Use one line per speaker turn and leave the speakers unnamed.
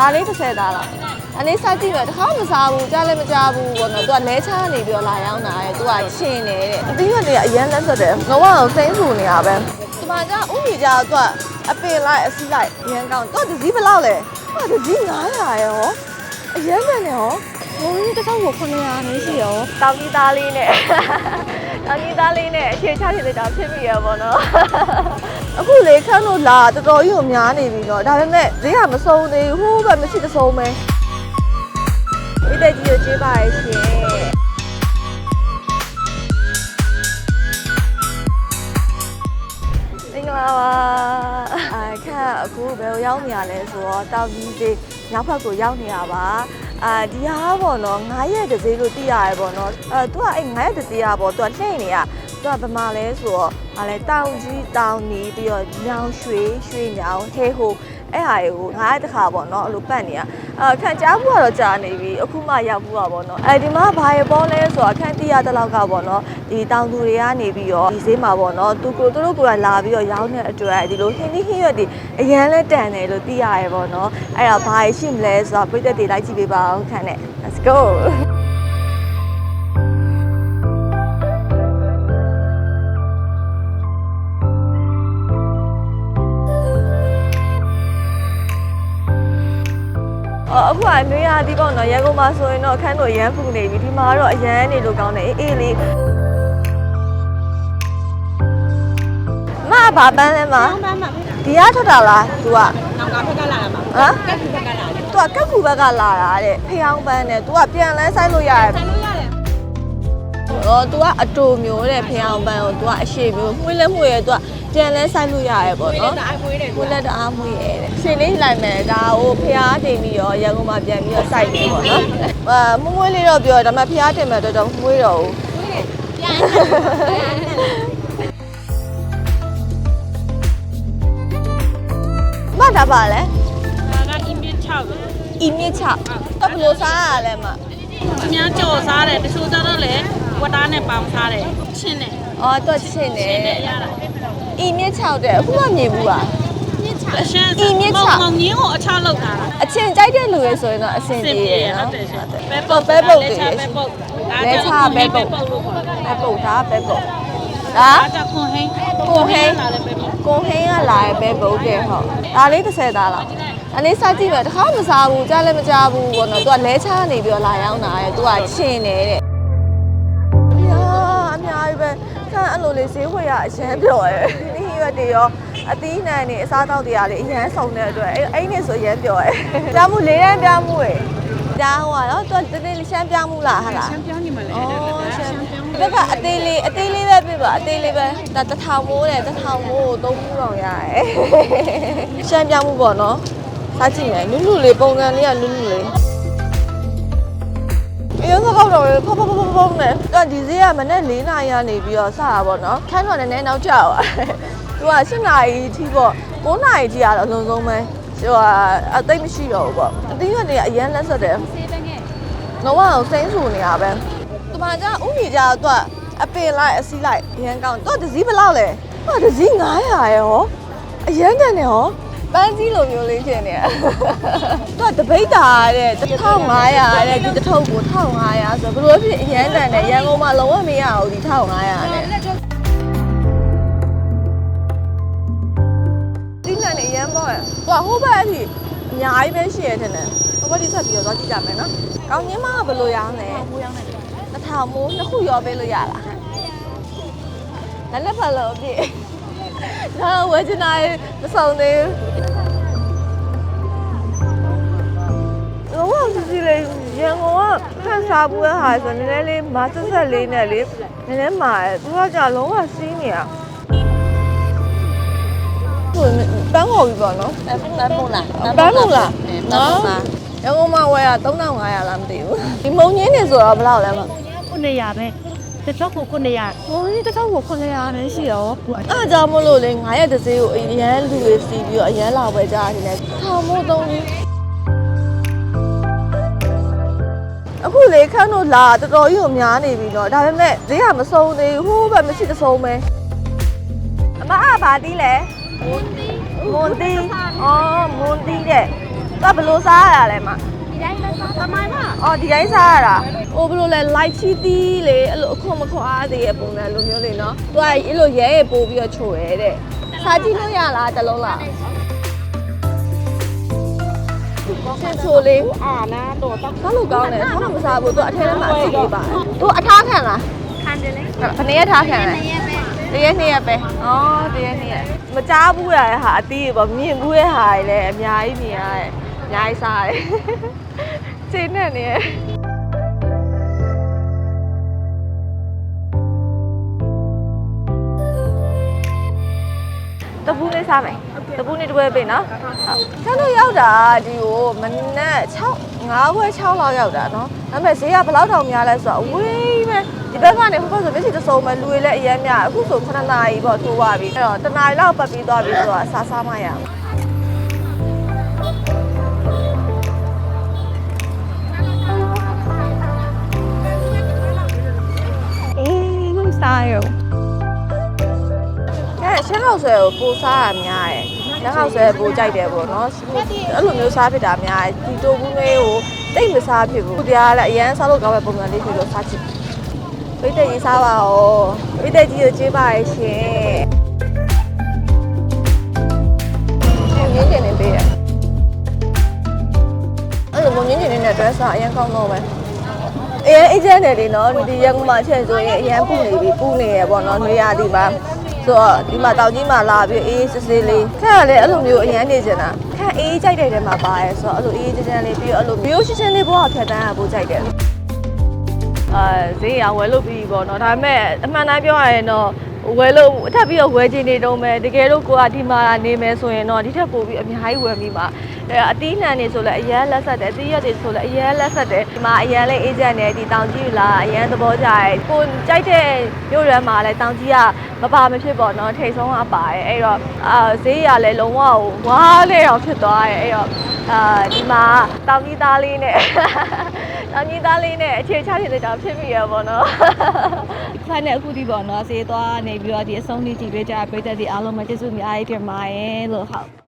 ဒါလေး30သားလားအနည်းစားကြည့်မယ်တစ်ခါမစားဘူးကြားလည်းမကြားဘူးပေါ့နော်သူကလဲချနေပြီးတော့လာရောက်တာတဲ့သူကချင်းနေတဲ့အသီးရွက်တွေကအရန်လက်ဆက်တယ်ငဝအောင်စိမ့်ဆူနေတာပဲဒီမှာကျဥမီကြတော့သူကအပင်လိုက်အစီးလိုက်ရန်ကောင်းသူကဒီစည်းဘယ်လောက်လဲသူကဒီစည်း900ရောအရန်တယ်ရောဘုံကြီးတစ်ခေါက်ကို900နေရှိရောတောင်ကြီးသားလေးနဲ့တောင်ကြီးသားလေးနဲ့အခြေချနေနေတာဖြစ်ပြီရပါတော့အခုလေခန်းတို့လာတော်တော်ကြီးကိုများနေပြီတော့ဒါပေမဲ့ဈေးကမဆုံးသေးဘူးဟိုးပဲမရှိတဆုံးပဲဒီတက်ကြီးကိုကျေးပါရဲ့ရှင်မင်္ဂလာပါအခါအခုဘယ်ကိုရောက်နေရလဲဆိုတော့တောင်ကြီးဈေးနောက်ဘက်ကိုရောက်နေရပါအာဒီဟာပေါ့နော်9ရက်တစ်ဈေးလို့သိရတယ်ပေါ့နော်အဲသူကအဲ့9ရက်တစ်ဈေးอ่ะပေါ့သူကလှည့်နေရ သူကဗမာလဲဆိုတော့ဟာလဲတောင်ကြီးတောင်နီပြီးတော့ညောင်ရွှေရွှေညောင်ဟဲဟိုအဲ့ဟာကို9ရက်တစ်ခါပေါ့နော်အဲ့လိုပတ်နေရအဲခံကြားမှုကတော့ကြာနေပြီအခုမှရောက်ဘူးပါပေါ့နော်အဲဒီမှာဘာရပေါ်လဲဆိုတော့အခန်းတီးရတဲ့လောက်ကပေါ့နော်ဒီတောင်သူတွေကနေပြီးတော့ဒီဈေးမှာပေါ့နော်သူကိုသူတို့ကိုယ်တိုင်လာပြီးတော့ရောင်းတဲ့အတွက်ဒီလိုဟင်းသီးဟင်းရွက်တွေအရန်လဲတန်တယ်လို့သိရတယ်ပေါ့နော်အဲ့တော့ဘာရရှိမလဲဆိုတော့ပြည်သက်တွေလိုက်ကြည့်ပေးပါအောင်ခန့်နဲ့ let's go အခုကအမေရာဒီပေါ့နော်ရန်ကုန်မှာဆိုရင်တော့အခန်းတို့ရမ်းပူနေပြီဒီမှာတော့အရန်နေလို့ကောင်းတယ်အေးအေးလေးမဘာပန်းလဲမ
မမ
ဒီကထွက်တာလား तू က
နောက်ကဘက်ကလာတာပါ
ဟမ်
ကက်ကူဘက်ကလာတယ်
तू ကကက်ကူဘက်ကလာတာတဲ့ဖျောင်းပန်းနဲ့ तू ကပြန်လဲဆိုင်လို့ရတယ်
ဆိုင်လို့ရတယ်
တော့ तू ကအတူမျိုးတဲ့ဖျောင်းပန်းကို तू ကအရှိမျိုးမှုလဲမှုရဲ तू က ပြန်လဲဆိုင်လို့ရတယ်ပေါ့
ဝေး
နော်
တဲ့အားမွေးတယ်
ကိုလက်တအားမှုရဲတဲ့ရှင်လေးလိုက်မယ်ဒါဟိုဖျားတင်ပြီးတော့ရန်ကုန်မှာပြန်ပြီးတော့စိုက်ပြီပေါ့နော်အာမွမွေးလေးတော့ပြောဒါပေမဲ့ဖျားတင်မဲ့တော့တော့မမွေးတော့ဘူး
ပြန်
မတာပါလဲ
ဒါက image 6ပဲ
အီမြစ်ချတော့ဘယ်လိုစားရလဲမ
အများကြော်စားတယ်တချို့ကျတော့လေဝတ်သားနဲ့ပေါင်းစားတယ်ချင်းတယ်
အော်တော့ချင်းနေ
ချင်းတယ်ရတာ
အီမြစ်ချတဲ့အခုမှမြင်ဘူးပါ
အရှင်း
image 6
မောင်ငင်းကိုအချလောက်တာ
အချင်းကြိုက်တဲ့လူတွေဆိုရင်တော့အဆင်
စင်
ပြေ
ပြေ
ရ
ဟု
နော်
တ်တယ်ရှင်
ဘဲ
ပဲ
ပု
ပု
တ်
တ်
ဘဲပုတ်တွေ
ပဲပုတ်
လဲချပဲပုတ်
ပုတ်လို့ခေါ်တာ
ဘဲပုတ်ဒါဘဲပုတ်ဒါ
အားကြခွန်ဟင်း
ကိုဟင်း
လာတယ်ပဲပုတ်
ကိုဟင်းကလာရဲ့ဘဲပုတ်တဲ့ဟုတ်ဒါလေး30သားလားအနည်းစားကြည့်မယ်တစ်ခါမစားဘူးကြားလည်းမကြားဘူးပေါ့နော်သူကလဲချနေပြီးတော့လာရောက်တာရဲ့သူကချင်းနေတဲ့။ န်အဲ့လိုလေးဈေးဝယ်ရအရန်ပြော်ရဲ့။ဒီရွက်တွေရောအသီးနှံတွေအစားအသောက်တွေကလည်းအရန်စုံတဲ့အတွက်အဲ့အဲ့နဲ့ဆိုအရန်ပြော်ရဲ့။ကြားမှုလေးတန်းပြမှုရဲ့။ကြားဟိုကတော့သူကတနေ့ရှမ်းပြမှုလားဟာလား
ရှမ်းပြောင်းနေမလဲ။
အော်
ရှ
ရှ
မ်း
မ်း
ပြောင်း
ဘက်ကအသေးလေးအသေးလေးပဲပြပါအသေးလေးပဲဒါတစ်ထောင်မိုးတယ်တစ်ထောင်မိုးကိုသုံးမှုတော့ရတယ်။ရှမ်းပြမှုပေါ့နော်။စားကြည့်မယ်နုနုလေးပုံစံလေးကနုနုလေး။ အရင်ကတော့တော့ဖဖဖဖဖနဲ့တော့ဒီဈေးကမနေ့၄နာရီကနေပြီးတော့စတာပေါ့နော်ခန်းတော်နည်းနည်းနောက်ကျသွားသူက7နာရီထိပေါ့9နာရီထိကတော့အလုံးစုံပဲဟိုကအသိမရှိတော့ဘူးပေါ့အသိရနေကအရန်လက်ဆက်တယ်
စေးပဲငယ်
လုံးဝစိမ့်ဆူနေရပဲဒီမှာကျဥမီကြတော့အပင်လိုက်အစီးလိုက်အရန်ကောင်းတော့ဒစည်းဘယ်လောက်လဲတော့ဒစည်း900ရောအရန်တန်တယ်ဟော ပန်းကြီးလိုမျိုးလေးဖြစ်နေရတော့တပိတ်တာတဲ့1500တဲ့ဒီတစ်ထုပ်ကို1500ဆိုဘယ်လိုဖြစ်အရန်တန်တယ်ရန်ကုန်မှာလုံးဝမရဘူးဒီ1500တဲ့ဒီနန်နေရန်ပေါ့ဟိုဟိုဘက်အထိအများကြီးပဲရှိရတဲ့နဲ့ဟိုဘက်ဒီဆက်ပြီးတော့ကြည့်ကြမယ်နော်ကောင်းချင်းမကဘယ်လိုရောင်းလဲ
မိုးရောင်းနေတယ်
တစ်ထောင်မိုးနှစ်ခုရောပေးလို့ရလားလည်းလည်းဖတ်လို့အပြည့်ဒါဝယ်ချင်တာမဆုံးသေးဘူး လောကစီစီလေးရန်ကုန်ကခန်းစားဘူးရဲ့ဟာဆိုနည်းနည်းလေးမဆက်ဆက်လေးနဲ့လေနည်းနည်းမာတယ်သူကကြာလုံးဝစီးနေရသူပန်းခေါ်ပြီပေါ့နော်
အဲပုံလားပုံလား
ပန်းလို့လားနော်ရန်ကုန်မှာဝယ်တာ3500လားမသိဘူးဒီမုံညင်းနေဆိုတော့ဘယ်လောက်လဲမ
900ပဲတစ်ချောက်ကို900
ဟိုဒီတစ်ခေါက်ကို900ပဲရှိရောအဲ့ဒါကြောင့်မလို့လေ9ရက်တစ်စေးကိုအရန်လူတွေစီးပြီးတော့အရန်လာပဲကြားနေတယ်ထောင်မို့သုံးကြီး အခုလေခန်းတို့လာတော်တော်ကြီးကိုများနေပြီတော့ဒါပေမဲ့ဈေးကမဆုံးသေးဘူးဟိုးပဲမရှိတဆုံးပဲအမအဘာတီးလဲမွန်တီမွန်တီအော်မွန်တီတဲ့သူကဘယ်လိုစားရတာလဲမ
ဒီတိုင်းပဲစားသမိုင်းပါ
အော်ဒီတိုင်းစားရတာဟိုဘယ်လိုလဲ light ချီတီးလေအဲ့လိုအခွန်မခွန်အားသေးရဲ့ပုံစံလိုမျိုးလေးနော်သူကအဲ့လိုရဲရဲပို့ပြီးတော့ချိုရဲတဲ့စားကြည့်လို့ရလားတစ်လုံးလား ချင်ချိုလေး
အာနာတော့တော့
ဘာလို့ကောင်းလဲထောင်းမစားဘူးသူအထဲထဲမှာအစီလေးပါသူအထားခံလား
ခံတယ်လေ
ဘယ်နည်းထားခံလဲ
တရက်ပဲ
တရက်နှစ်ရက်ပဲဩတရက်နှစ်ရက်မကြားဘူးရတဲ့ဟာအတီးပေါ့မြင်ဘူးရဲ့ဟာတွေလည်းအများကြီးမြင်ရတယ်အများကြီးစားတယ်ခြေနဲ့နေရဲ့တပူးလေးစားမယ် တပူးလေးတစ်ပွဲပေးနော်ဟုတ်ကျန်တို့ရောက်တာဒီကိုမနက်6 9ခွဲ6လောက်ရောက်တာနော်ဒါပေမဲ့ဈေးကဘယ်လောက်တောင်များလဲဆိုတော့အဝေးပဲဒီဘက်ကနေဟိုဘက်ဆိုမျက်စိတစ်စုံပဲလူတွေလည်းအရင်များအခုဆို9နာရီပေါ့ထိုးသွားပြီအဲ့တော့တနာရီလောက်ပတ်ပြီးသွားပြီဆိုတော့စားစားမှရအောင်အေးလို့စားရောအဲရှင်းလို့ဆိုကိုပိုစားရများတယ် လက်ဟောက်ဆဲပိုကြိုက်တယ်ပေါ့နော်အဲ့လိုမျိုးစားဖြစ်တာများတယ်ဒီတိုဘူးလေးကိုတိတ်မစားဖြစ်ဘူးတရားလည်းအရန်စားလို့ကောင်းတဲ့ပုံစံလေးဖြစ်လို့စားချစ်ပိတ်တဲ့ရေးစားပါဦးပိတ်တဲ့ကြီးကိုကျေးပါရဲ့ရှင်မြင်းကျင်နေပေးရအဲ့လိုမြင်းကျင်နေတဲ့ dress ကအရင်ကောင်းတော့ပဲအရင် agent တွေနော်ဒီရန်ကုန်မှာချက်ဆိုရင်အရင်ပူနေပြီပူနေရပေါ့နော်နေရာဒီမှာ ဆိုတော့ဒီမှာတောင်ကြီးမှာလာပြီးအေးစစ်စစ်လေးခက်ရလေအဲ့လိုမျိုးအရင်နေချင်တာခက်အေးကြိုက်တဲ့တဲမှာပါရဲဆိုတော့အဲ့လိုအေးချမ်းချမ်းလေးပြီးတော့အဲ့လိုမျိုးရှင်းရှင်းလေးဘဝဖြတ်တန်းရဖို့ကြိုက်တယ်အာဈေးရဝယ်လို့ပြီးပေါ့နော်ဒါပေမဲ့အမှန်တမ်းပြောရရင်တော့ ဝယ်လို့အထပ်ပြီးတော့ဝယ်ချင်နေတော့မယ်တကယ်လို့ကိုကဒီမှာနေမယ်ဆိုရင်တော့ဒီထက်ပိုပြီးအများကြီးဝယ်မိပါအဲအတီးနှံနေဆိုလဲအရန်လက်ဆက်တယ်အတီးရက်တွေဆိုလဲအရန်လက်ဆက်တယ်ဒီမှာအရန်လေးအေဂျင့်နဲ့ဒီတောင်ကြီးလာအရန်သဘောကျတယ်ကိုကြိုက်တဲ့မြို့ရွာမှာလဲတောင်ကြီးကမပါမဖြစ်ပေါ့နော်ထိတ်ဆုံးကပါတယ်အဲ့တော့အာဈေးရလဲလုံးဝဝါးလေးအောင်ဖြစ်သွားတယ်အဲ့တော့ အာဒီမှာတောင်ကြီးသားလေးနဲ့တောင်ကြီးသားလေးနဲ့အခြေချနေတဲ့ကြောင်ဖြစ်ပြီးရပေါ့နော်ခိုင်းတဲ့အခုဒီပေါ့နော်ဈေးသွားနေပြီးတော့ဒီအဆုံးလေးကြည့်ပေးကြတဲ့ပြည်သက်တွေအားလုံးပဲကျေးဇူးအများကြီးတင်ပါတယ်လို့ဟုတ်